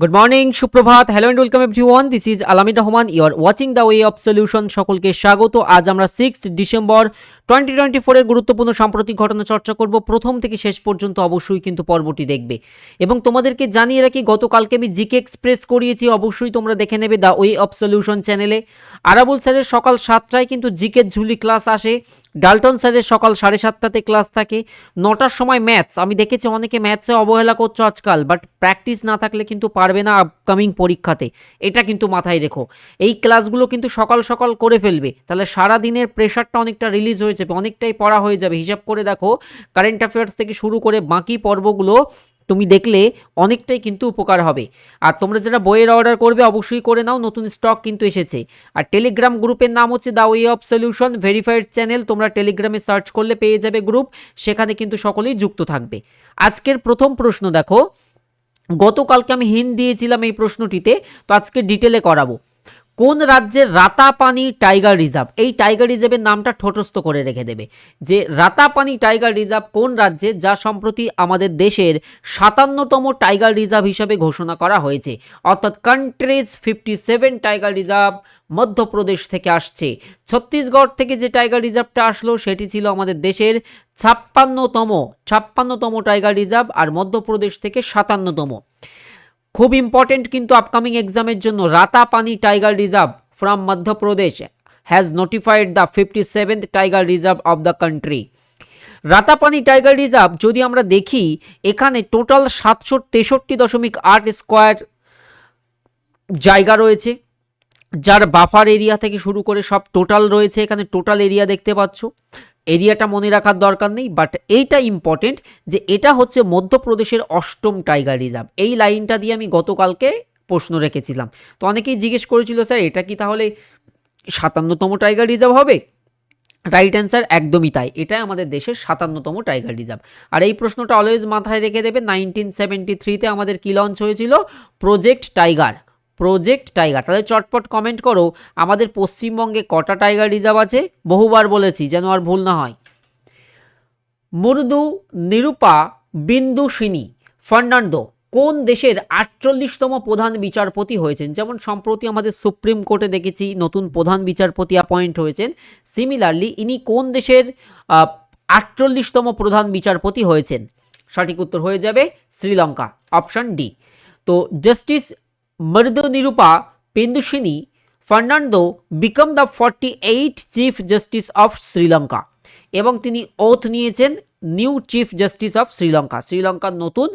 Good morning সুপ্রভাত। Hello and welcome every one this is Alamid Rahman you're watching the way of solution সকলকে স্বাগত। আজ আমরা six December twenty twenty ফোরের গুরুত্বপূর্ণ সাম্প্রতিক ঘটনা চর্চা করব। প্রথম থেকে শেষ পর্যন্ত অবশ্যই কিন্তু পর্বটি দেখবে। এবং তোমাদেরকে জানিয়ে রাখি, গতকালকে আমি জিকে এক্সপ্রেস করিয়েছি, অবশ্যই তোমরা দেখে নেবে দ্য ওয়ে অফ সলিউশন চ্যানেলে। আরাবুল স্যারের সকাল সাতটায় কিন্তু জিকের ঝুলি ক্লাস আসে। ডালটন স্যারের সকাল সাড়ে সাতটাতে ক্লাস থাকে। নটার সময় ম্যাথস। আমি দেখেছি অনেকে ম্যাথসে অবহেলা করছ আজকাল, বাট প্র্যাকটিস না থাকলে কিন্তু পারবে না আপকামিং পরীক্ষাতে। এটা কিন্তু মাথায় রেখো। এই ক্লাসগুলো কিন্তু সকাল সকাল করে ফেলবে। তাহলে সারা দিনের প্রেশারটা অনেকটা রিলিজ হয়ে যাবে, অনেকটাই পড়া হয়ে যাবে। হিসাব করে দেখো কারেন্ট অ্যাফেয়ার্স থেকে শুরু করে বাকি পর্বগুলো তুমি দেখলে অনেকটাই কিন্তু উপকার হবে। আর তোমরা যারা বইয়ের অর্ডার করবে, অবশ্যই করে নাও, নতুন স্টক কিন্তু এসেছে। আর টেলিগ্রাম গ্রুপের নাম হচ্ছে the way of solution verified channel তোমরা টেলিগ্রামে সার্চ করলে পেয়ে যাবে গ্রুপ সেখানে কিন্তু সকলেই যুক্ত থাকবে। আজকের প্রথম প্রশ্ন দেখো, গতকালকে আমি হিন দিয়েছিলাম এই প্রশ্নটিতে, তো আজকে ডিটেলে করাবো। কোন রাজ্যের রাতাপানি টাইগার রিজার্ভ? এই টাইগার রিজার্ভের নামটা ঠোঁটস্থ করে রেখে দেবে। যে রাতাপানি টাইগার রিজার্ভ কোন রাজ্যে, যা সম্প্রতি আমাদের দেশের সাতান্নতম টাইগার রিজার্ভ হিসাবে ঘোষণা করা হয়েছে। অর্থাৎ countries fifty seven tiger reserve Madhya Pradesh থেকে আসছে। ছত্তিশগড় থেকে যে টাইগার রিজার্ভটা আসলো, সেটি ছিল আমাদের দেশের ছাপ্পান্নতম ছাপ্পান্নতম টাইগার রিজার্ভ আর মধ্যপ্রদেশ থেকে সাতান্নতম। খুব ইম্পর্টেন্ট কিন্তু আপকামিং এক্সামের জন্য Ratapani tiger reserve from Madhya Pradesh has notified the fifty seventh tiger reserve of the country Ratapani tiger reserve যদি আমরা দেখি, এখানে টোটাল সাতশো তেষট্টি দশমিক আট স্কোয়ার জায়গা রয়েছে। যার বাফার এরিয়া থেকে শুরু করে সব টোটাল রয়েছে, এখানে টোটাল এরিয়া দেখতে পাচ্ছ। এরিয়াটা মনে রাখার দরকার নেই বাট এইটা ইম্পর্টেন্ট যে এটা হচ্ছে মধ্যপ্রদেশের অষ্টম টাইগার রিজার্ভ এই লাইনটা দিয়ে আমি গতকালকে প্রশ্ন রেখেছিলাম। তো অনেকেই জিজ্ঞেস করেছিল, স্যার, এটা কি তাহলে সাতান্নতম টাইগার রিজার্ভ হবে? রাইট অ্যান্সার একদমই তাই। এটাই আমাদের দেশের সাতান্নতম টাইগার রিজার্ভ আর এই প্রশ্নটা অলওয়েজ মাথায় রেখে দেবে নাইনটিন সেভেন্টি থ্রিতে আমাদের কী লঞ্চ হয়েছিল? প্রজেক্ট টাইগার প্রজেক্ট টাইগার তাহলে চটপট কমেন্ট করো, আমাদের পশ্চিমবঙ্গে কটা টাইগার রিজার্ভ আছে? বহুবার বলেছি যেন আর ভুল না হয়। মুরদু, নিরূপা বিন্দুসিনী ফার্নান্ডো, কোন দেশের আটচল্লিশতম প্রধান বিচারপতি হয়েছেন? যেমন সম্প্রতি আমাদের সুপ্রিম কোর্টে দেখেছি, নতুন প্রধান বিচারপতি অ্যাপয়েন্ট হয়েছেন। সিমিলারলি ইনি কোন দেশের আটচল্লিশতম প্রধান বিচারপতি হয়েছেন? সঠিক উত্তর হয়ে যাবে শ্রীলঙ্কা অপশন ডি তো justice Murdu Nirupa Pendusini Fernando become the forty eight chief justice of Sri Lanka এবং তিনি ওথ নিয়েছেন new chief justice of Sri Lanka শ্রীলঙ্কার নতুন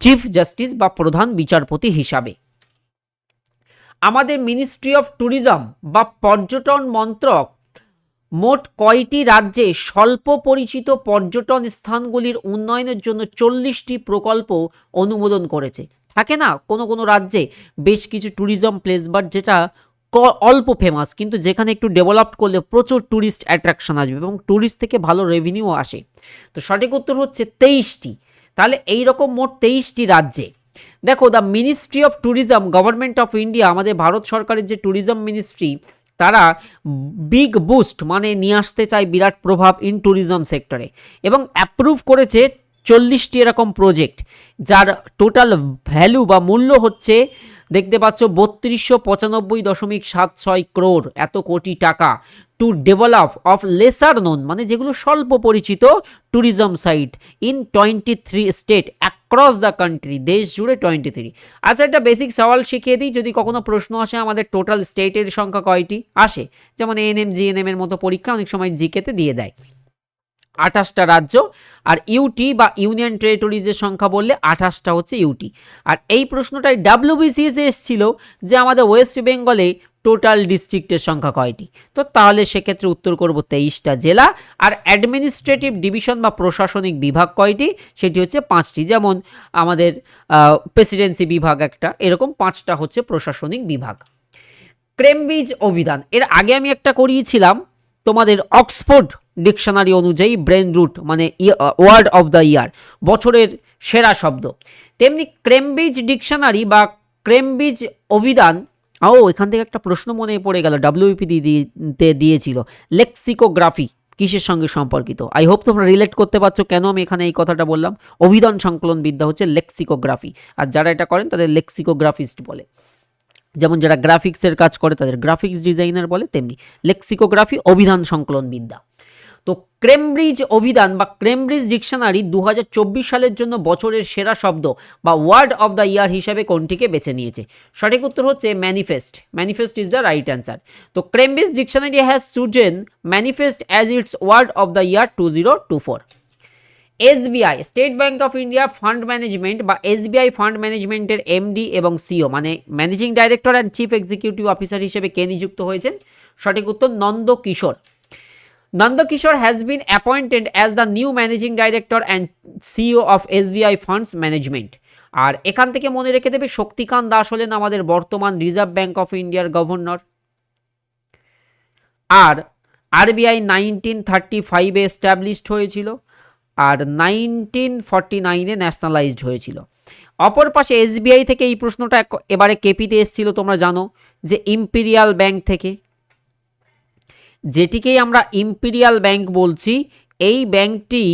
চিফ জাস্টিস বা প্রধান বিচারপতি হিসাবে আমাদের মিনিস্ট্রি অফ ট্যুরিজম বা পর্যটন মন্ত্রক মোট কয়টি রাজ্যে স্বল্প পরিচিত পর্যটন স্থানগুলির উন্নয়নের জন্য চল্লিশটি প্রকল্প অনুমোদন করেছে থাকে না, কোনো কোনো রাজ্যে বেশ কিছু ট্যুরিজম প্লেস বাট যেটা অল্প ফেমাস কিন্তু যেখানে একটু ডেভেলপড করলে প্রচুর ট্যুরিস্ট অ্যাট্রাকশন আসবে এবং ট্যুরিস্ট থেকে ভালো রেভিনিউ আসে। তো সঠিক উত্তর হচ্ছে তেইশটি। তাহলে এই রকম মোট তেইশটি রাজ্যে। দেখো the ministry of tourism government of India আমাদের ভারত সরকারের যে ট্যুরিজম মিনিস্ট্রি তারা বিগ বুস্ট মানে নিয়ে আসতে চায় বিরাট প্রভাব ইন ট্যুরিজম সেক্টরে এবং অ্যাপ্রুভ করেছে চল্লিশটি এরকম প্রজেক্ট যার টোটাল ভ্যালু বা মূল্য হচ্ছে, দেখতে পাচ্ছ, বত্রিশশো পঁচানব্বই দশমিক সাত ছয় ক্রোর এত কোটি টাকা to develop of lesser known মানে যেগুলো স্বল্প পরিচিত tourism site in twenty three state across the country দেশ জুড়ে টোয়েন্টি থ্রি আচ্ছা একটা বেসিক সওয়াল শিখিয়ে দিই, যদি কখনো প্রশ্ন আসে, আমাদের টোটাল স্টেটের সংখ্যা কয়টি? আসে। যেমন এএনএম জিএনএম এর মতো পরীক্ষা অনেক সময় জিকেতে দিয়ে দেয়। আঠাশটা রাজ্য, আর ইউটি বা ইউনিয়ন টেরিটরিজের সংখ্যা বললে আঠাশটা হচ্ছে ইউটি। আর এই প্রশ্নটাই ডাব্লিউবিসিএসে এসেছিল যে আমাদের ওয়েস্ট বেঙ্গলে টোটাল ডিস্ট্রিক্টের সংখ্যা কয়টি? তো তাহলে সেক্ষেত্রে উত্তর করব তেইশটা জেলা, আর অ্যাডমিনিস্ট্রেটিভ ডিভিশন বা প্রশাসনিক বিভাগ কয়টি? সেটি হচ্ছে পাঁচটি। যেমন আমাদের প্রেসিডেন্সি বিভাগ একটা, এরকম পাঁচটা হচ্ছে প্রশাসনিক বিভাগ। ক্রেমব্রিজ অভিধান, এর আগে আমি একটা করিয়েছিলাম, তোমাদের অক্সফোর্ড ডিকশনারি অনুযায়ী ব্রেন রুট মানে ওয়ার্ড অফ দ্য ইয়ার, বছরের সেরা শব্দ। তেমনি ক্রেমব্রিজ ডিকশনারি বা ক্রেমব্রিজ অভিধান, ও এখান থেকে একটা প্রশ্ন মনে পড়ে গেল ডাব্লিউপি দিয়ে দিয়েছিল, লেক্সিকোগ্রাফি, কিসের সঙ্গে সম্পর্কিত? আই হোপ তোমরা রিলেট করতে পারছ কেন আমি এখানে এই কথাটা বললাম। অভিধান সংকলন বিদ্যা হচ্ছে লেক্সিকোগ্রাফি, আর যারা এটা করেন তাদের লেক্সিকোগ্রাফিস্ট বলে। যেমন যারা গ্রাফিক্সের কাজ করে তাদের গ্রাফিক্স ডিজাইনার বলে, তেমনি লেক্সিকোগ্রাফি অভিধান সংকলন বিদ্যা তো ক্রেমব্রিজ অভিধান বা ক্রেমব্রিজ ডিকশনারি দু হাজার চব্বিশ সালের জন্য বছরের সেরা শব্দ বা ওয়ার্ড অফ দ্য ইয়ার হিসাবে কোনটিকে বেছে নিয়েছে? সঠিক উত্তর হচ্ছে manifest. Manifest is the right answer. তো Cambridge dictionary has chosen manifest as its word of the year two zero two four. SBI, state bank of India fund management বা SBI fund ম্যানেজমেন্টের MD এবং CEO মানে managing director and chief executive officer হিসেবে কে নিযুক্ত হয়েছেন? সঠিক উত্তর নন্দ কিশোর। Nandakishore has been appointed as the new managing director and CEO of SBI Funds Management. আর এখান থেকে মনে রেখে দেবে শক্তিকান্ত দাস হলেন আমাদের বর্তমান রিজার্ভ ব্যাংক অফ ইন্ডিয়ার গভর্নর আর আরবিআই নাইনটিন থার্টি ফাইভে এস্টাবলিশড হয়েছিল আর নাইনটিন ফর্টি নাইনে ন্যাশনালাইজড হয়েছিল অপর পাশে এসবিআই থেকে এই প্রশ্নটা এবারে কেপিতে এসেছিল, তোমরা জানো, যে ইম্পিরিয়াল ব্যাংক থেকে যেটিকেই আমরা ইম্পিরিয়াল ব্যাংক বলছি, এই ব্যাংকটি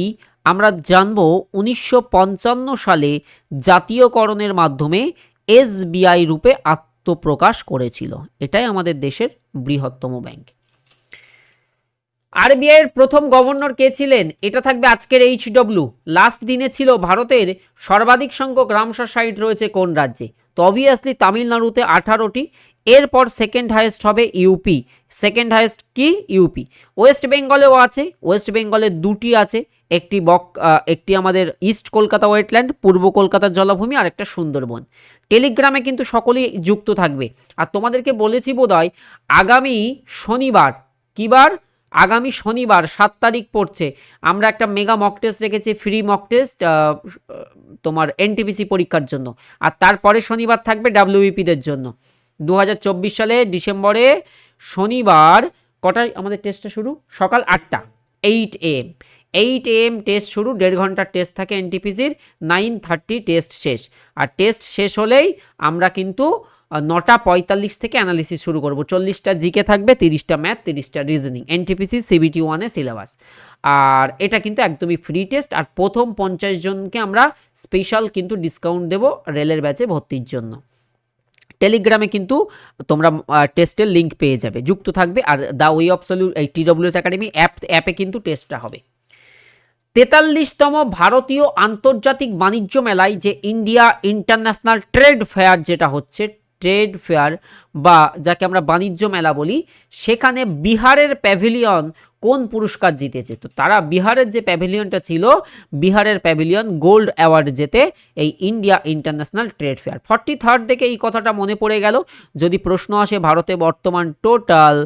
আমরা জানব উনিশশো পঞ্চান্ন সালে জাতীয়করণের মাধ্যমে এসবিআই রূপে আত্মপ্রকাশ করেছিল। এটাই আমাদের দেশের বৃহত্তম ব্যাংক। আরবিআই এর প্রথম গভর্নর কে ছিলেন? এটা থাকবে আজকের এইচডব্লিউ লাস্ট দিনে ছিল ভারতের সর্বাধিক সংখ্যক রামসার সাইট রয়েছে কোন রাজ্যে? তো অবভিয়াসলি তামিলনাড়ুতে আঠারোটি, এরপর সেকেন্ড হাইয়েস্ট হবে ইউপি সেকেন্ড হাইয়েস্ট কি? ইউপি ওয়েস্ট বেঙ্গলেও আছে ওয়েস্ট বেঙ্গলে দুটি আছে, একটি বক একটি আমাদের ইস্ট কলকাতা ওয়েটল্যান্ড পূর্ব কলকাতার জলাভূমি আর একটা সুন্দরবন। টেলিগ্রামে কিন্তু সকলেই যুক্ত থাকবে। আর তোমাদেরকে বলেছি বোধহয়, আগামী শনিবার কিবার আগামী শনিবার সাত তারিখ পড়ছে। আমরা একটা মেগা মক টেস্ট রেখেছি ফ্রি মক টেস্ট তোমার এনটিপিসি পরীক্ষার জন্য। আর তারপরে শনিবার থাকবে ডাব্লিউবিপিদের জন্য। দু হাজার চব্বিশ সালে ডিসেম্বরে শনিবার কটায় আমাদের টেস্টটা শুরু? সকাল আটটা eight AM eight AM test শুরু, দেড় ঘণ্টার টেস্ট থাকে এনটিপিসির নাইন থার্টি টেস্ট শেষ। আর টেস্ট শেষ হলেই আমরা কিন্তু নটা পঁয়তাল্লিশ থেকে অ্যানালিসিস শুরু করব। চল্লিশটা জিকে থাকবে, তিরিশটা ম্যাথ তিরিশটা রিজনিং এনটিপিসি সিবিটি ওয়ানে সিলেবাস আর এটা কিন্তু একদমই ফ্রি টেস্ট আর প্রথম পঞ্চাশ জনকে আমরা স্পেশাল কিন্তু ডিসকাউন্ট দেবো রেলের ব্যাচে ভর্তির জন্য। টেলিগ্রামে কিন্তু তোমরা টেস্টের লিঙ্ক পেয়ে যাবে, যুক্ত থাকবে, আর দ্য ওয়ে অফ সলিউ এই টিডব্লিউএস একাডেমি অ্যাপ অ্যাপে কিন্তু টেস্টটা হবে। তেতাল্লিশতম ভারতীয় আন্তর্জাতিক বাণিজ্য মেলায় যে ইন্ডিয়া ইন্টারন্যাশনাল ট্রেড ফেয়ার যেটা হচ্ছে ট্রেড ফেয়ার বা যাকে আমরা বাণিজ্য মেলা বলি, সেখানে বিহারের প্যাভিলিয়ন কোন পুরস্কার জিতেছে? তো তারা বিহারের যে প্যাভিলিয়নটা ছিল, বিহারের প্যাভিলিয়ন গোল্ড অ্যাওয়ার্ড জেতে এই India International Trade Fair. Forty third থেকে এই কথাটা মনে পড়ে গেল। যদি প্রশ্ন আসে ভারতে বর্তমান টোটাল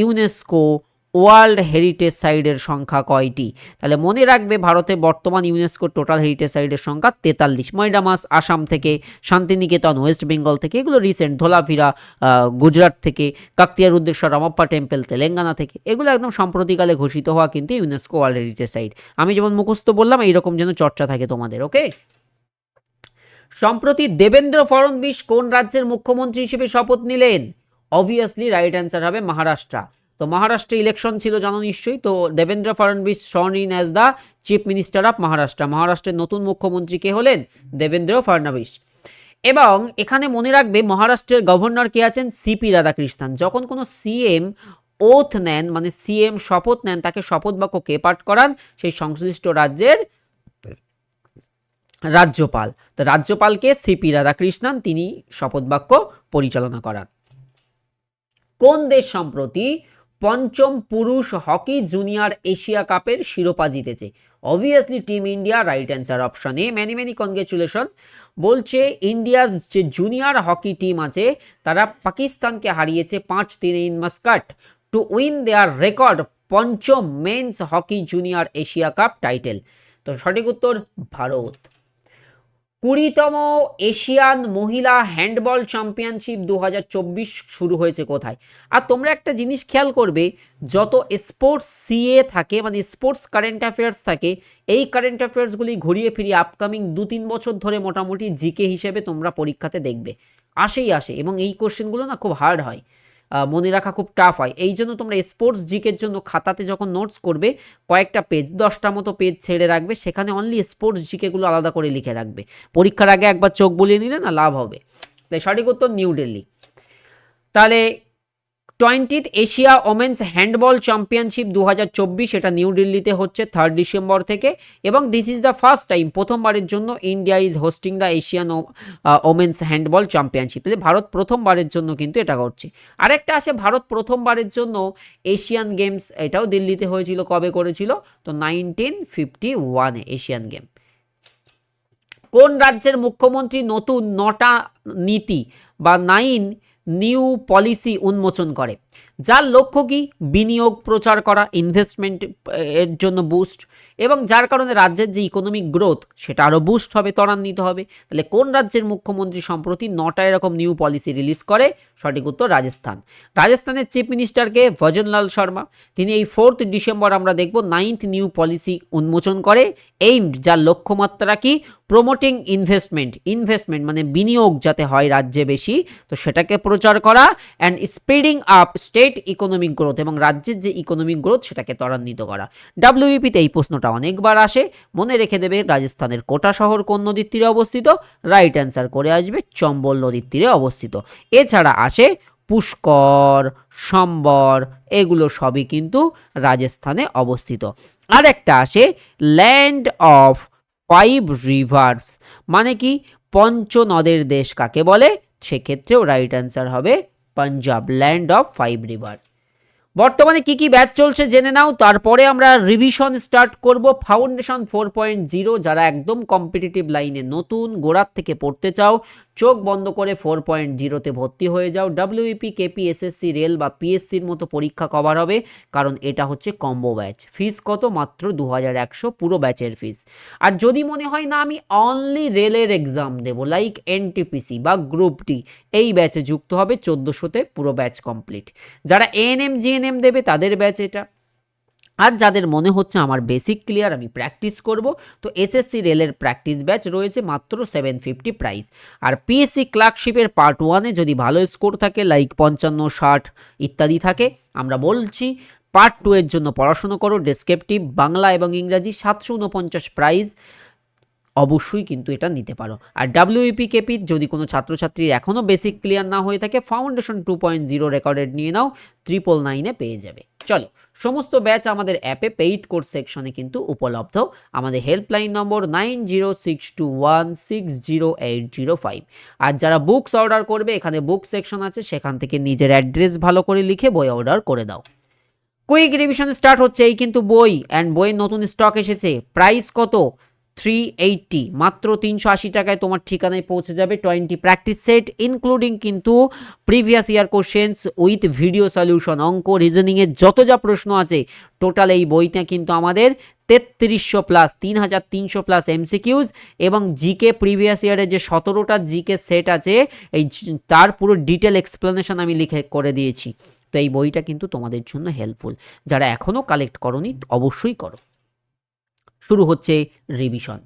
ইউনেস্কো ওয়ার্ল্ড হেরিটেজ সাইডের সংখ্যা কয়টি? তাহলে মনে রাখবে ভারতে বর্তমান ইউনেস্কোর টোটাল হেরিটেজ সাইডের সংখ্যা তেতাল্লিশ। ময়ডামাস আসাম থেকে শান্তিনিকেতন, ওয়েস্ট বেঙ্গল থেকে, এগুলো রিসেন্ট ধোলাভিরা গুজরাট থেকে, কাকতিয়ার উদ্দেশ্য রামাপ্পা টেম্পল, তেলেঙ্গানা থেকে, এগুলো একদম সম্প্রতিকালে ঘোষিত হওয়া কিন্তু ইউনেস্কো ওয়ার্ল্ড হেরিটেজ সাইট। আমি যেমন মুখস্থ বললাম, এইরকম যেন চর্চা থাকে তোমাদের, ওকে? সম্প্রতি দেবেন্দ্র ফড়নবিস কোন রাজ্যের মুখ্যমন্ত্রী হিসেবে শপথ নিলেন? অবভিয়াসলি রাইট অ্যান্সার হবে মহারাষ্ট্র। তো মহারাষ্ট্রে ইলেকশন ছিল, জানো নিশ্চয়ই? তো Devendra Fadnavis sworn in as the chief minister of Maharashtra. মহারাষ্ট্রের নতুন মুখ্যমন্ত্রী কে হলেন? দেবেন্দ্র ফড়নবিস। এবং এখানে মনে রাখবে, মহারাষ্ট্রের গভর্নর কে আছেন সিপি রাধাকৃষ্ণন। যখন কোনো সিএম ওথ নেন মানে সিএম শপথ নেন, তাকে শপথ বাক্য কে পাঠ করান? সেই সংশ্লিষ্ট রাজ্যের রাজ্যপাল। তো রাজ্যপালকে সিপি রাধাকৃষ্ণন। তিনি শপথ বাক্য পরিচালনা করান। কোন দেশ সম্প্রতি পঞ্চম পুরুষ হকি জুনিয়র এশিয়া কাপের শিরোপা জিতেছে। Obviously team India right answer option A many many congratulation বলছে ইন্ডিয়ার যে জুনিয়র হকি টিম আছে, তারা পাকিস্তানকে হারিয়েছে পাঁচ তিনে in Muscat. To win their record পঞ্চম men's hockey junior Asia cup title তো সঠিক উত্তর, ভারত। কুড়িতম এশিয়ান মহিলা হ্যান্ডবল চ্যাম্পিয়নশিপ দু হাজার চব্বিশ শুরু হয়েছে কোথায়? আর তোমরা একটা জিনিস খেয়াল করবে, যত স্পোর্টস সিএ থাকে মানে স্পোর্টস কারেন্ট অ্যাফেয়ার্স থাকে, এই কারেন্ট অ্যাফেয়ার্সগুলি ঘুরিয়ে ফিরিয়ে আপকামিং দু তিন বছর ধরে মোটামুটি জিকে হিসেবে তোমরা পরীক্ষাতে দেখবে। আসেই আসে এবং এই কোশ্চেনগুলো না খুব হার্ড হয়। মনে রাখা খুব টাফ হয়। এই জন্য তোমরা স্পোর্টস জিকের জন্য খাতাতে যখন নোটস করবে, কয়েকটা পেজ দশটা মতো পেজ ছেড়ে রাখবে, সেখানে অনলি স্পোর্টস জিকেগুলো আলাদা করে লিখে রাখবে। পরীক্ষার আগে একবার চোখ বুলিয়ে নিলে না লাভ হবে। তাই সঠিক উত্তর নিউ দিল্লি তাহলে twentieth Asia women's handball championship দু হাজার চব্বিশ, এটা নিউ দিল্লিতে হচ্ছে থার্ড ডিসেম্বর থেকে। এবং this is the first time প্রথমবারের জন্য India is hosting the Asian women's handball championship Bharat প্রথমবারের জন্য কিন্তু এটা করছে। আরেকটা আছে ভারত প্রথমবারের জন্য এশিয়ান গেমস এটাও দিল্লিতে হয়েছিল, কবে করেছিল? তো নাইনটিন ফিফটি ওয়ানে এশিয়ান গেম কোন রাজ্যের মুখ্যমন্ত্রী নতুন নটা নীতি বা নাইন নিউ পলিসি উন্মোচন করে। যার লক্ষ্য কি? বিনিয়োগ প্রচার করা ইনভেস্টমেন্ট এর জন্য বুস্ট এবং যার কারণে রাজ্যের যে ইকোনমিক গ্রোথ সেটা আরও বুস্ট হবে, ত্বরান্বিত হবে। তাহলে কোন রাজ্যের মুখ্যমন্ত্রী সম্প্রতি নটা এরকম নিউ পলিসি রিলিজ করে? সঠিক উত্তর রাজস্থান। রাজস্থানের চিফ মিনিস্টারকে ভজনলাল শর্মা। তিনি এই ফোর্থ ডিসেম্বর আমরা দেখব নাইন্থ নিউ পলিসি উন্মোচন করে এইমড যার লক্ষ্যমাত্রা কি? প্রমোটিং ইনভেস্টমেন্ট ইনভেস্টমেন্ট মানে বিনিয়োগ যাতে হয় রাজ্যে বেশি, তো সেটাকে প্রচার করা and speeding up state economic growth এবং রাজ্যের যে ইকোনমিক গ্রোথ সেটাকে ত্বরান্বিত করা। ডাব্লিউপিতে এই প্রশ্নটা অনেকবার আসে। মনে রেখে দেবে, রাজস্থানের কোটা শহর কোন নদীর তীরে অবস্থিত? রাইট অ্যান্সার করে আসবে, চম্বল নদীর তীরে অবস্থিত। এছাড়া আসে পুষ্কর, সম্বর, এগুলো সবই কিন্তু রাজস্থানে অবস্থিত। আর একটা আসে ল্যান্ড অফ ফাইভ রিভার্স মানে কি? পঞ্চ নদের দেশ কাকে বলে? সেক্ষেত্রেও রাইট অ্যান্সার হবে Punjab land of five river. বর্তমানে কি কি ব্যাচ চলছে জেনে নাও, তারপরে আমরা রিভিশন স্টার্ট করব ফাউন্ডেশন ফোর পয়েন্ট জিরো। যারা একদম কম্পিটিটিভ লাইনে নতুন, গোড়ার থেকে পড়তে চাও চোখ বন্ধ করে ফোর পয়েন্ট জিরোতে ভর্তি হয়ে যাও। ডাব্লিউপি কেপি এসএসসি রেল বা পিএসসির মতো পরীক্ষা কভার হবে, কারণ এটা হচ্ছে কম্বো ব্যাচ ফিস কত? মাত্র দু হাজার একশো, পুরো ব্যাচের ফিস আর যদি মনে হয়, না, আমি অনলি রেলের এক্সাম দেবো লাইক এনটিপিসি বা গ্রুপ ডি এই ব্যাচে যুক্ত হবে, চোদ্দোশোতে পুরো ব্যাচ কমপ্লিট যারা এএনএম জিএনএম দেবে, তাদের ব্যাচ এটা। আর যাদের মনে হচ্ছে আমার বেসিক ক্লিয়ার আমি প্র্যাকটিস করব, তো এসএসসি রেলের প্র্যাকটিস ব্যাচ রয়েছে মাত্র সেভেন ফিফটি প্রাইস আর পিএসসি ক্লার্কশিপের পার্ট ওয়ানে যদি ভালো স্কোর থাকে লাইক পঞ্চান্ন, ষাট ইত্যাদি থাকে, আমরা বলছি পার্ট টু এর জন্য পড়াশুনো করো ডেসক্রিপটিভ বাংলা এবং ইংরাজি সাতশো উনপঞ্চাশ প্রাইজ অবশ্যই কিন্তু এটা নিতে পারো। আর ডাব্লিউপি কেপির যদি কোনো ছাত্রছাত্রীর এখনও বেসিক ক্লিয়ার না হয়ে থাকে foundation two point zero recorded নিয়ে নাও ট্রিপল নাইনে পেয়ে যাবে। চলো, সমস্ত ব্যাচ আমাদের অ্যাপে পেইড কোর্স সেকশনে কিন্তু উপলব্ধ। আমাদের helpline number nine zero six two one six zero eight zero five আর যারা বুকস অর্ডার করবে, এখানে বুক সেকশন আছে, সেখান থেকে নিজের অ্যাড্রেস ভালো করে লিখে বই অর্ডার করে দাও। কুইক রিভিশন স্টার্ট হচ্ছে, এই কিন্তু বই অ্যান্ড বইয়ের নতুন স্টক এসেছে। প্রাইস কত? থ্রি এইটটি মাত্র তিনশো আশি টাকায় তোমার ঠিকানায় পৌঁছে যাবে টোয়েন্টি প্র্যাকটিস সেট ইনক্লুডিং কিন্তু previous year questions with video solution অঙ্ক রিজনিংয়ের যত যা প্রশ্ন আছে টোটাল এই বইটা কিন্তু আমাদের তেত্রিশশো প্লাস তিন হাজার তিনশো প্লাস এমসিকিউজ এবং জিকে প্রিভিয়াস ইয়ারের যে সতেরোটা জিকে সেট আছে, এই তার পুরো ডিটেল এক্সপ্লেনেশন আমি লিখে করে দিয়েছি। তো এই বইটা কিন্তু তোমাদের জন্য হেল্পফুল যারা এখনও কালেক্ট করনি, অবশ্যই করো। শুরু হচ্ছে রিভিশন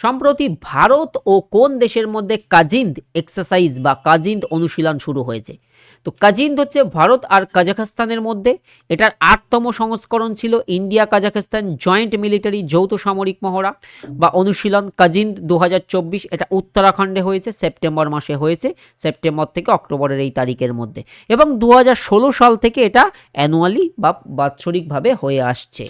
সম্প্রতি ভারত ও কোন দেশের মধ্যে কাজিন্দ এক্সারসাইজ বা কাজিন্দ অনুশীলন শুরু হয়েছে? তো কাজিন্দ হচ্ছে ভারত আর কাজাখস্তানের মধ্যে। এটার আটতম সংস্করণ ছিল ইন্ডিয়া কাজাখস্তান জয়েন্ট মিলিটারি যৌথ সামরিক মহড়া বা অনুশীলন কাজিন্দ দু হাজার চব্বিশ। এটা উত্তরাখণ্ডে হয়েছে, সেপ্টেম্বর মাসে হয়েছে, সেপ্টেম্বর থেকে অক্টোবরের এই তারিখের মধ্যে। এবং দু হাজার ষোলো সাল থেকে এটা অ্যানুয়ালি বা বাৎসরিকভাবে হয়ে আসছে।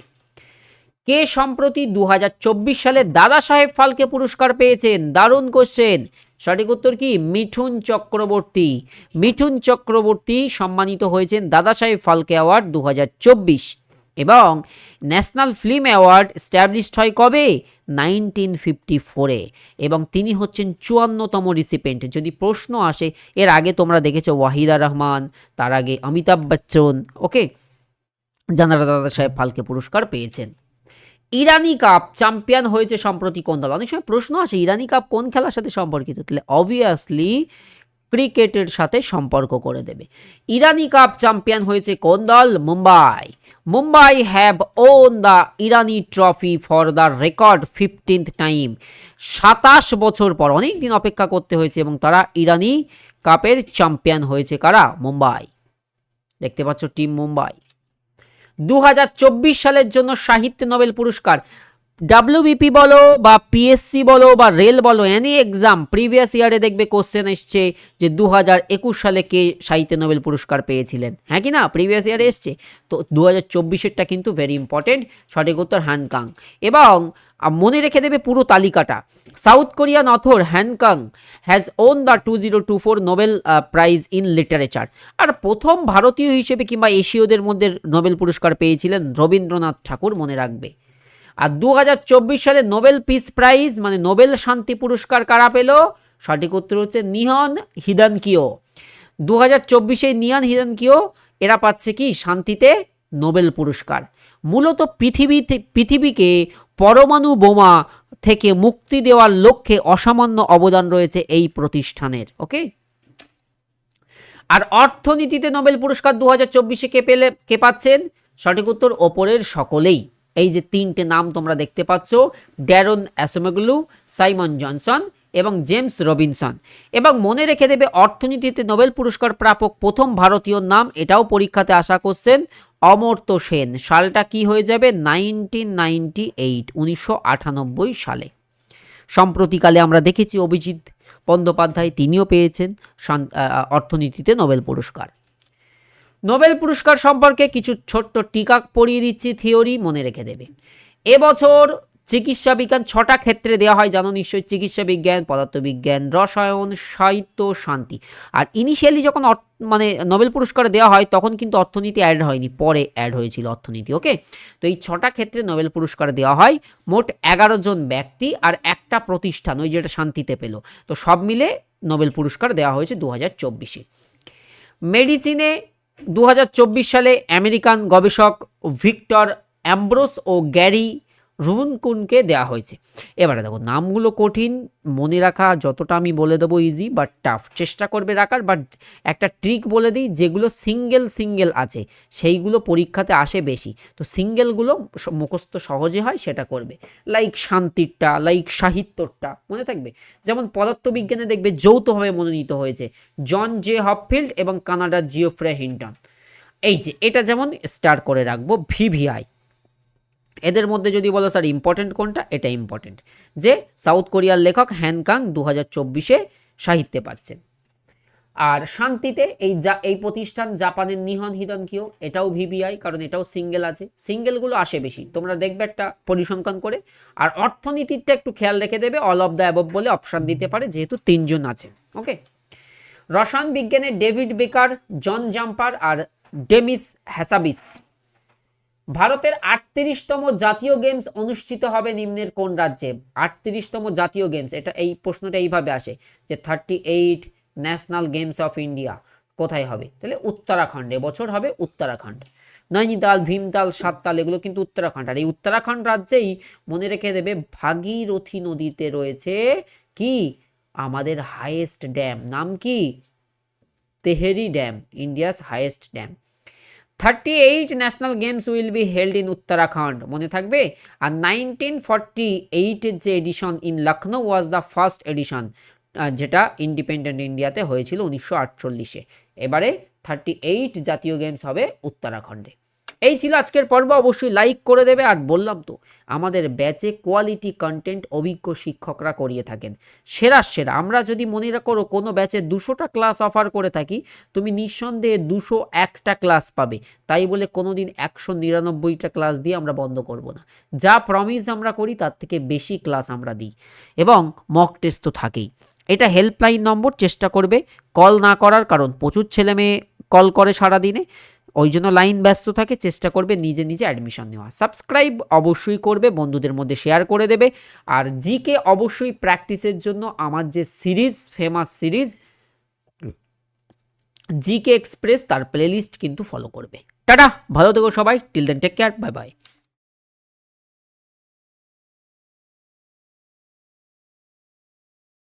কে সম্প্রতি দু হাজার চব্বিশ সালে দাদা সাহেব ফালকে পুরস্কার পেয়েছেন? দারুণ কোশ্চেন সঠিক উত্তর কি? মিঠুন চক্রবর্তী। মিঠুন চক্রবর্তী সম্মানিত হয়েছেন দাদা সাহেব ফালকে অ্যাওয়ার্ড দু হাজার চব্বিশ। এবং ন্যাশনাল ফিল্ম অ্যাওয়ার্ড স্ট্যাবলিশড হয় কবে? নাইনটিন ফিফটি ফোরে এবং তিনি হচ্ছেন চুয়ান্নতম রিসিপেন্ট যদি প্রশ্ন আসে, এর আগে তোমরা দেখেছ ওয়াহিদা রহমান, তার আগে অমিতাভ বচ্চন ওকে জানারা দাদা সাহেব ফালকে পুরস্কার পেয়েছেন। ইরানি কাপ চ্যাম্পিয়ন হয়েছে সম্প্রতি কোন দল? অনেক সময় প্রশ্ন আসে, ইরানি কাপ কোন খেলার সাথে সম্পর্কিত? তাহলে অবভিয়াসলি ক্রিকেটের সাথে সম্পর্ক করে দেবে। ইরানি কাপ চ্যাম্পিয়ন হয়েছে কোন দল? Mumbai. Mumbai have won the Irani trophy for the record fifteenth time সাতাশ বছর পর অনেক দিন অপেক্ষা করতে হয়েছে এবং তারা ইরানি কাপের চ্যাম্পিয়ন হয়েছে কারা? মুম্বাই। দেখতে পাচ্ছ টিম মুম্বাই। দু হাজার চব্বিশ সালের জন্য সাহিত্য নোবেল পুরস্কার ডাব্লিউবিপি বলো বা পিএসসি বলো বা রেল বলো এনি এক্সাম প্রিভিয়াস ইয়ারে দেখবে কোশ্চেন এসছে যে দু হাজার একুশ সালে কে সাহিত্য নোবেল পুরস্কার পেয়েছিলেন। হ্যাঁ কি না? প্রিভিয়াস ইয়ারে এসছে। তো দু হাজার চব্বিশেরটা কিন্তু ভেরি ইম্পর্টেন্ট সঠিক উত্তর হ্যানকাং। এবং মনে রেখে দেবে পুরো তালিকাটা। South Korean author Han Kang has won the two zero two four Nobel prize in literature আর প্রথম ভারতীয় হিসেবে কিংবা এশীয়দের মধ্যে নোবেল পুরস্কার পেয়েছিলেন রবীন্দ্রনাথ ঠাকুর, মনে রাখবে। আর দু হাজার চব্বিশ সালে নোবেল পিস প্রাইজ মানে নোবেল শান্তি পুরস্কার কারা পেল? সঠিক উত্তর হচ্ছে নিহন হিদানকিও। দু হাজার চব্বিশে নিয়ান হিদানকিও, এরা পাচ্ছে কি? শান্তিতে নোবেল পুরস্কার। মূলত পৃথিবীতে, পৃথিবীকে পরমাণু বোমা থেকে মুক্তি দেওয়ার লক্ষ্যে অসামান্য অবদান রয়েছে এই প্রতিষ্ঠানের ওকে আর অর্থনীতিতে নোবেল পুরস্কার দু হাজার চব্বিশে কে পেলে, কে পাচ্ছেন? সঠিক উত্তর ওপরের সকলেই। এই যে তিনটে নাম তোমরা দেখতে পাচ্ছ, ড্যারন অ্যাসোমেগলু, সাইমন জনসন এবং জেমস রবিনসন। এবং মনে রেখে দেবে, অর্থনীতিতে নোবেল পুরস্কার প্রাপক প্রথম ভারতীয় নাম, এটাও পরীক্ষাতে আশা করছেন অমর্ত্য সেন। সালটা কি হয়ে যাবে? নাইনটিন নাইনটি এইট, উনিশশো আটানব্বই সালে। সম্প্রতিকালে আমরা দেখেছি অভিজিৎ বন্দ্যোপাধ্যায়, তিনিও পেয়েছেন অর্থনীতিতে নোবেল পুরস্কার। নোবেল পুরস্কার সম্পর্কে কিছু ছোট্ট টিকা পড়িয়ে দিচ্ছি, থিওরি মনে রেখে দেবে। এবছর চিকিৎসা বিজ্ঞান ছটা ক্ষেত্রে দেওয়া হয়, জানো নিশ্চয়ই, চিকিৎসা বিজ্ঞান, পদার্থবিজ্ঞান, রসায়ন, সাহিত্য, শান্তি। আর ইনিশিয়ালি যখন মানে নোবেল পুরস্কার দেওয়া হয়, তখন কিন্তু অর্থনীতি অ্যাড হয়নি, পরে অ্যাড হয়েছিল অর্থনীতি ওকে তো এই ছটা ক্ষেত্রে নোবেল পুরস্কার দেওয়া হয়, মোট এগারো জন ব্যক্তি আর একটা প্রতিষ্ঠান, ওই যেটা শান্তিতে পেল। তো সব মিলে নোবেল পুরস্কার দেওয়া হয়েছে দু হাজার চব্বিশে। মেডিসিনে দু হাজার চব্বিশ সালে আমেরিকান গবেষক ভিক্টর অ্যাম্ব্রোস ও গ্যারি রুনকুনকে দেওয়া হয়েছে। এবারে দেখো, নামগুলো কঠিন, মনে রাখা যতটা আমি বলে দেবো ইজি বাট টাফ চেষ্টা করবে রাখার বাট একটা ট্রিক বলে দিই, যেগুলো সিঙ্গেল সিঙ্গেল আছে, সেইগুলো পরীক্ষাতে আসে বেশি। তো সিঙ্গেলগুলো মুখস্থ সহজে হয়, সেটা করবে। লাইক শান্তিরটা লাইক সাহিত্যরটা, মনে থাকবে? যেমন পদার্থবিজ্ঞানে দেখবে যৌথভাবে মনোনীত হয়েছে, জন জে হপফিল্ড এবং কানাডার জিওফ্রে হিন্টন। এই যে, এটা যেমন স্টার করে রাখব ভিভিআই এদের মধ্যে যদি বলো, স্যার ইম্পর্টেন্ট কোনটা? এটা ইম্পর্টেন্ট যে সাউথ কোরিয়ার লেখক হ্যানকাং দু হাজার চব্বিশে সাহিত্যে পাচ্ছেন। আর শান্তিতে এই যা, এই প্রতিষ্ঠান জাপানের নিহন হিদনকিও এটাও ভিভিআই কারণ এটাও সিঙ্গেল আছে। সিঙ্গেলগুলো আসে বেশি। তোমরা দেখবে একটা পরিসংখ্যান করে। আর অর্থনীতিরটা একটু খেয়াল রেখে দেবে অল অফ দ্য অ্যাবভ বলে অপশান দিতে পারে, যেহেতু তিনজন আছেন। ওকে রসায়ন বিজ্ঞানে ডেভিড বেকার, জন জাম্পার আর ডেমিস হ্যাসাবিস। ভারতের আটত্রিশতম জাতীয় গেমস অনুষ্ঠিত হবে নিম্নের কোন রাজ্যে? আটত্রিশতম জাতীয় গেমস, এটা এই প্রশ্নটা এইভাবে আসে যে thirty eight national games of India কোথায় হবে? তাহলে উত্তরাখণ্ডে, বছর হবে উত্তরাখণ্ড। নৈনিতাল, ভীমতাল, সাততাল, এগুলো কিন্তু উত্তরাখণ্ড। আর এই উত্তরাখণ্ড রাজ্যেই মনে রেখে দেবে ভাগীরথী নদীতে রয়েছে কি? আমাদের হাইয়েস্ট ড্যাম নাম কি? Tehri dam India's highest dam thirty eight national games will be held in Uttarakhand মনে থাকবে? আর নাইনটিন ফর্টি এইটের যে edition in Lucknow was the first edition যেটা ইন্ডিপেন্ডেন্ট ইন্ডিয়াতে হয়েছিল উনিশশো আটচল্লিশে। এবারে থার্টি এইট জাতীয় গেমস হবে উত্তরাখণ্ডে। এই ছিল আজকের পর্ব, অবশ্যই লাইক করে দেবে। আর বললাম তো, আমাদের ব্যাচে কোয়ালিটি কন্টেন্ট অভিজ্ঞ শিক্ষকরা করিয়ে থাকেন। সেরা সেরা। আমরা যদি মনে করো কোনো ব্যাচে দুশোটা ক্লাস অফার করে থাকি, তুমি নিঃসন্দেহে দুশো একটা ক্লাস পাবে। তাই বলে কোনো দিন একশো নিরানব্বইটা ক্লাস দিয়ে আমরা বন্ধ করব না। যা প্রমিস আমরা করি, তার থেকে বেশি ক্লাস আমরা দিই। এবং মক টেস্ট তো থাকেই। এটা হেল্পলাইন নম্বর চেষ্টা করবে। কল না করার কারণ প্রচুর ছেলে মেয়ে কল করে সারাদিনে। ওই জন্য লাইন ব্যস্ত থাকে, চেষ্টা করবে নিজে নিজে অ্যাডমিশন নেওয়া। সাবস্ক্রাইব অবশ্যই করবে, বন্ধুদের মধ্যে শেয়ার করে দেবে। আর জিকে অবশ্যই প্র্যাকটিসের জন্য আমার যে series famous series GK express তার প্লেলিস্ট কিন্তু ফলো করবে। টাটা! ভালো থেকো সবাই। Till then take care bye bye